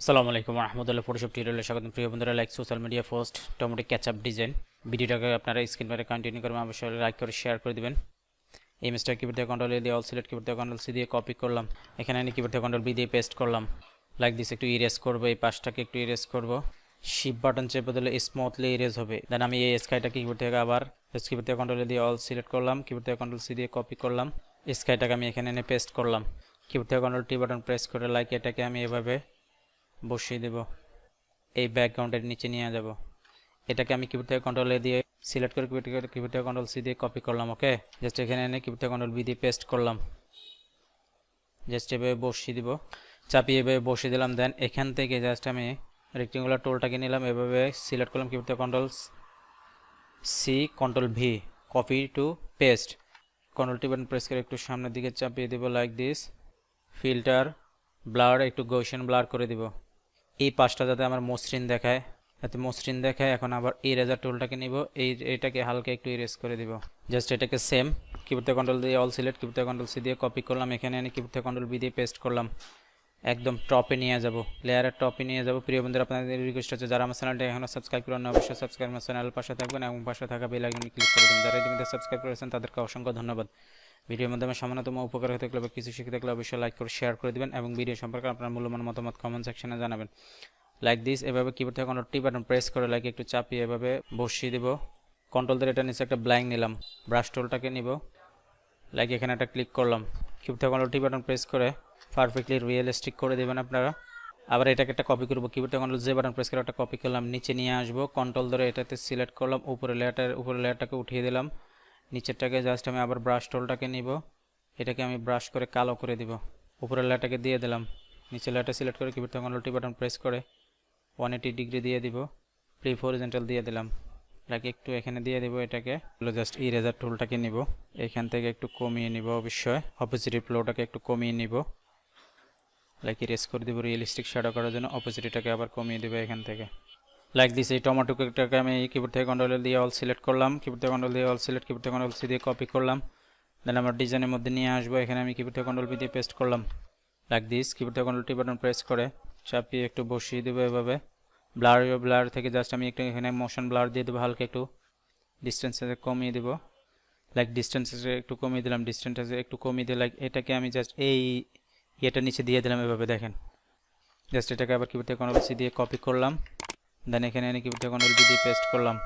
আসসালামু আলাইকুম রহমতুল্লাহ ফটোশপ টিউটোরিয়ালে স্বাগত প্রিয় বন্ধুরা like social media post tomato ketchup design ভিডিওটাকে আপনারা স্ক্রিন বারে কন্টিনিউ করবেন। অবশ্যই লাইক করে শেয়ার করে দিবেন। ইমেজটা কিবোর্ড দিয়ে কন্ট্রোল দিয়ে অল সিলেক্ট কিবোর্ড দিয়ে কন্ট্রোল সি দিয়ে কপি করলাম। এখানে আমি কিবোর্ড দিয়ে কন্ট্রোল বি দিয়ে পেস্ট করলাম। লাইক দিস একটু ইরেজ করব, এই পাশটাকে একটু ইরেজ করব। শিপ বাটন চেপে দিলে স্মুথলি ইরেজ হবে। দেন আমি এই স্কাইটা কিবোর্ড থেকে আবার কিবোর্ড দিয়ে কন্ট্রোল দিয়ে অল সিলেক্ট করলাম। কিবোর্ড থেকে কন্ট্রোল সি দিয়ে কপি করলাম। স্কাইটাকে আমি এখানে এনে পেস্ট করলাম। কিবোর্ড থেকে কন্ট্রোল টি বাটন প্রেস করে লাইক এটাকে আমি এভাবে বসিয়ে দেব। এই ব্যাকগ্রাউন্ডের নিচে নিয়ে যাব। এটাকে আমি কিবোর্ড থেকে কন্ট্রোল দিয়ে সিলেক্ট করে কিবোর্ড থেকে কিবোর্ড থেকে কন্ট্রোল সি দিয়ে কপি করলাম ওকে জাস্ট এখানে এনে কিবোর্ড থেকে কন্ট্রোল বি দিয়ে পেস্ট করলাম। জাস্ট এভাবে বসিয়ে দিব। চাপিয়ে এভাবে বসিয়ে দিলাম দেন এখান থেকে জাস্ট আমি রেক্টেঙ্গুলার টোলটাকে নিলাম, এভাবে সিলেক্ট করলাম কিবোর্ড থেকে control C control V copy to paste control T button press করে একটু সামনের দিকে চাপিয়ে দেব লাইক দিস ফিল্টার ব্লার একটু গৌশন ব্লার করে দিব। এই পাশটা যাতে আমার মসৃণ দেখায়, যাতে মসৃণ দেখায়, এখন আবার এই ইরেজার টুলটাকে নিব, এই এটাকে হালকা একটু ইরেজ করে দিব। জাস্ট এটাকে সেম কিবোর্ডে কন্ট্রোল দিয়ে অল সিলেক্ট কিবোর্ডে কন্ট্রোল সি দিয়ে কপি করলাম, এখানে এনে কিবোর্ডে কন্ট্রোল বি দিয়ে পেস্ট করলাম। একদম টপে নিয়ে যাব লেয়ারের টপে নিয়ে যাব। প্রিয় বন্ধুরা, আপনাদের রিকোয়েস্ট হচ্ছে, যারা আমার চ্যানেলটা এখনও সাবস্ক্রাইব করেন অবশ্যই সাবস্ক্রাইব আমার চ্যানেল পাশে থাকবেন এবং পাশে থাকা বেল আইকনে ক্লিক করে দিন। যারা ইতিমধ্যে সাবস্ক্রাইব করেছেন, তাদেরকে অসংখ্য ধন্যবাদ। ভিডিওর মাধ্যমে সামান্যতম উপকার হতে থাকলে বা কিছু শিখে থাকলে অবশ্যই লাইক করে শেয়ার করে দেবেন এবং ভিডিও সম্পর্কে আপনার মূল্যবান মতামত কমেন্ট সেকশনে জানাবেন। লাইক দিস এভাবে কিবোর্ড থেকে কোনো টি বাটন প্রেস করে লাইক একটু চাপিয়ে এভাবে বসিয়ে দিব। কন্ট্রোল ধরে এটা নিচে একটা ব্ল্যাঙ্ক নিলাম। ব্রাশ টোলটাকে নিব। লাইক এখানে একটা ক্লিক করলাম। কিবোর্ড থেকে কোনো টি বাটন প্রেস করে পারফেক্টলি রিয়েলিস্টিক করে দেবেন আপনারা। আবার এটাকে একটা কপি করব। কিবোর্ডে কন্ট্রোল যে বাটন প্রেস করে একটা কপি করলাম। নিচে নিয়ে আসব। কন্ট্রোল ধরে এটাতে সিলেক্ট করলাম। উপরে লেয়ারটার উপরে লেয়ারটাকে উঠিয়ে দিলাম। নিচেরটাকে জাস্ট আমি আবার ব্রাশ টোলটাকে নিব। এটাকে আমি ব্রাশ করে কালো করে দিব। উপরের লেয়ারটাকে দিয়ে দিলাম। নিচের লেয়ারটা সিলেক্ট করে কিবোর্ড থেকে কন্ট্রোল বাটন প্রেস করে ওয়ান এইটি ডিগ্রি দিয়ে দিব। প্রি হরিজেন্টাল দিয়ে দিলাম। লাইক একটু এখানে দিয়ে দিব এটাকে। জাস্ট ইরেজার টুলটাকে নিব। এখান থেকে একটু কমিয়ে নিব অবশ্যই। অপোজিটের ফ্লোটাকে একটু কমিয়ে নিব। লাইক ইরেজ করে দিব রিয়েলিস্টিক শ্যাডো করার জন্য। অপোজিটটাকে আবার কমিয়ে দেবো এখান থেকে। লাইক দিস এই টমেটোটাকে আমি কিবোর্ড থেকে কন্ট্রোল দিয়ে অল সিলেক্ট করলাম। কিবোর্ড থেকে কন্ট্রোল দিয়ে অল সিলেক্ট কিবোর্ড থেকে কন্ট্রোল সি দিয়ে কপি করলাম। দেন আমার ডিজাইনের মধ্যে নিয়ে আসব। এখানে আমি কিবোর্ড থেকে কন্ট্রোল বি দিয়ে পেস্ট করলাম। লাইক দিস কিবোর্ড থেকে কন্ট্রোল টি বাটন প্রেস করে চাপিয়ে একটু বসিয়ে দেবো এভাবে। ব্লার ব্লার থেকে জাস্ট আমি একটু এখানে মোশন ব্লার দিয়ে দেবো, হালকা একটু ডিস্টেন্সে কমিয়ে দেবো। লাইক ডিস্টেন্সে একটু কমিয়ে দিলাম ডিস্টেন্সে একটু কমিয়ে দিয়ে লাইক এটাকে আমি জাস্ট এই ইয়েটা নিচে দিয়ে দিলাম এভাবে, দেখেন। জাস্ট এটাকে আবার কিবোর্ড থেকে কন্ট্রোল সি দিয়ে কপি করলাম। দেন এখানে এনে থেকে কন্ট্রোল বি দিয়ে পেস্ট করলাম,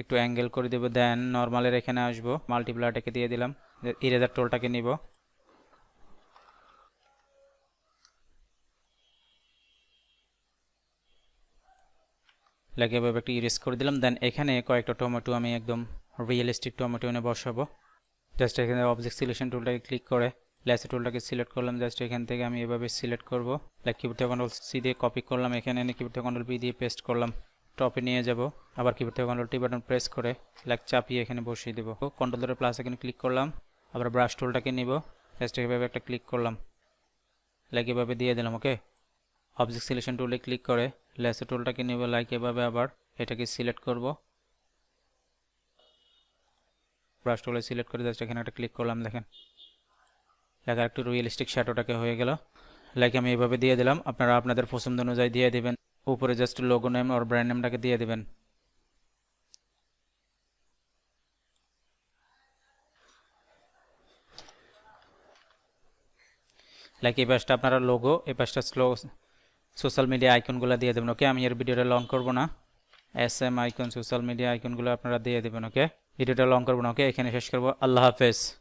একটু অ্যাঙ্গেল করে দেবো দেন নর্মালের এখানে আসব মাল্টিপ্লারটাকে দিয়ে দিলাম ইরেজার টোলটাকে নিব। লাগে এভাবে একটু ইরেজ করে দিলাম দেন এখানে কয়েকটা টমেটো আমি একদম রিয়েলিস্টিক টমেটো এনে বসাবো। জাস্ট এখানে অবজেক্ট সিলেকশন টুলটাকে ক্লিক করে। ল্যাসে টুলটাকে সিলেক্ট করলাম জাস্ট এখান থেকে আমি এভাবে সিলেক্ট করব। লাইক কিবোর্ড থেকে কন্ট্রোল সি দিয়ে কপি করলাম, এখানে এনে কিবোর্ড থেকে কন্ট্রোল বি দিয়ে পেস্ট করলাম। টপে নিয়ে যাব, আবার কিবোর্ড থেকে কন্ট্রোল টি বাটন প্রেস করে লাইক চাপিয়ে এখানে বসিয়ে দেবো। কন্ট্রোল ধরে প্লাস এখানে ক্লিক করলাম, আবার ব্রাশ টুলটাকে নিব জাস্ট এভাবে একটা ক্লিক করলাম। লাইক এভাবে দিয়ে দিলাম ওকে অবজেক্ট সিলেকশন টুলে ক্লিক করে ল্যাসে টুলটাকে নেব লাইক এভাবে আবার এটাকে সিলেক্ট করব। ব্রাশ টুলে সিলেক্ট করে জাস্ট এখানে একটা ক্লিক করলাম, দেখেন। লেখার একটু রিয়েলিস্টিক শ্যাডোটাকে হয়ে গেল। লাইক আমি এভাবে দিয়ে দিলাম। আপনারা আপনাদের পছন্দ অনুযায়ী দিয়ে দিবেন। উপরে just logo name or brand নেমটাকে দিয়ে দিবেন। লাইক এই পাশটা আপনারা লোগো এই পাশটা স্লো সোশ্যাল মিডিয়া আইকনগুলো দিয়ে দেবেন ওকে আমি এর ভিডিওটা লং করব না। S M icon social media আইকনগুলো আপনারা দিয়ে দেবেন ওকে ভিডিওটা লং করব না ওকে এখানে শেষ করব। আল্লাহ হাফেজ।